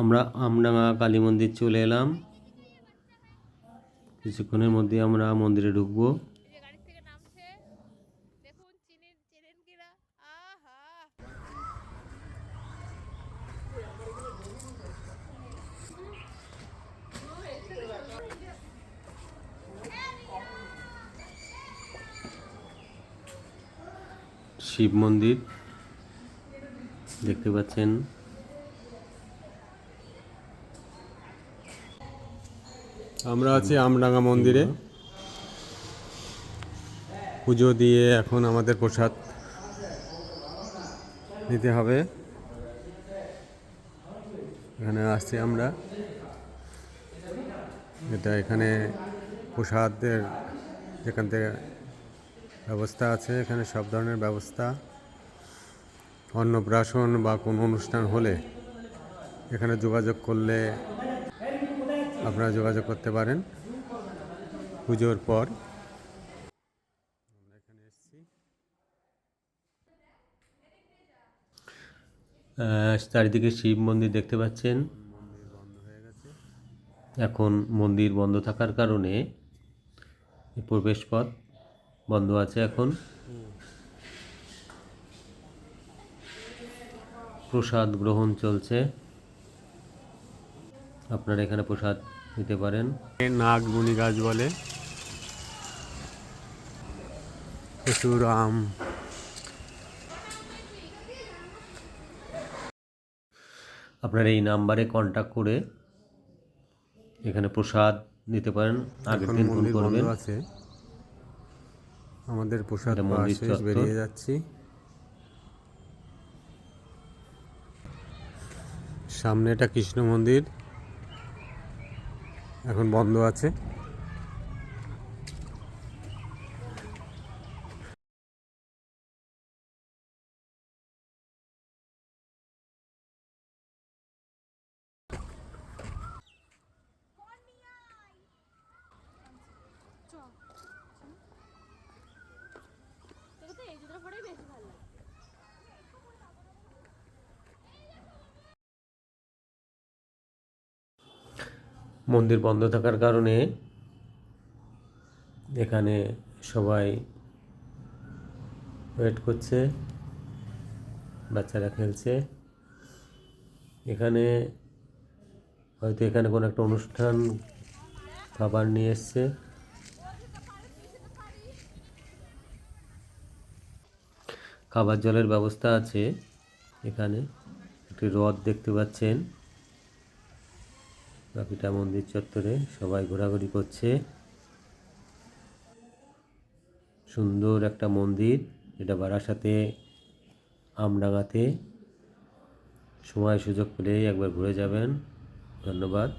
আমরা আমডাঙ্গা কালী মন্দির চলে এলাম। কিছুক্ষণের মধ্যে আমরা মন্দিরে ঢুকবো। শিব মন্দির, দেখতে পাচ্ছেন। আমরা আছি আমডাঙ্গা মন্দিরে। পুজো দিয়ে এখন আমাদের প্রসাদ নিতে হবে। এখানে আসছি আমরা। এটা এখানে প্রসাদের যেখান থেকে ব্যবস্থা আছে, এখানে সব ধরনের ব্যবস্থা। অন্নপ্রাশন বা কোনো অনুষ্ঠান হলে এখানে যোগাযোগ করলে আপনারা যোগাযোগ করতে পারেন। পুজোর পর। চারিদিকে শিব মন্দির দেখতে পাচ্ছেন। এখন মন্দির বন্ধ থাকার কারণে প্রবেশ পথ বন্ধ আছে এখন। প্রসাদ গ্রহণ চলছে। আপনারা এখানে প্রসাদ নিতে পারেন। নাগমণি গাছ বলে। প্রচুর আম আপনারা এই নাম্বারে কন্ট্যাক্ট করে এখানে প্রসাদ নিতে পারেন। আগের দিন ফোন করবেন। আছে। আমাদের প্রসাদ শেষ বেরিয়ে যাচ্ছি। সামনে এটা কৃষ্ণ মন্দির। এখন বন্ধ আছে। মন্দির বন্ধ থাকার কারণে এখানে সবাই ওয়েট করছে, বাচ্চারা খেলছে। এখানে হয়তো এখানে কোনো একটা অনুষ্ঠান, খাবার নিয়ে এসছে। খাবার জলের ব্যবস্থা আছে এখানে। একটি হ্রদ দেখতে পাচ্ছেন। বাকিটা মন্দির চত্বরে সবাই ঘোরাঘুরি করছে। সুন্দর একটা মন্দির এটা বারাসাতে আমডাঙাতে সময় সুযোগ পেলে একবার ঘুরে যাবেন। ধন্যবাদ।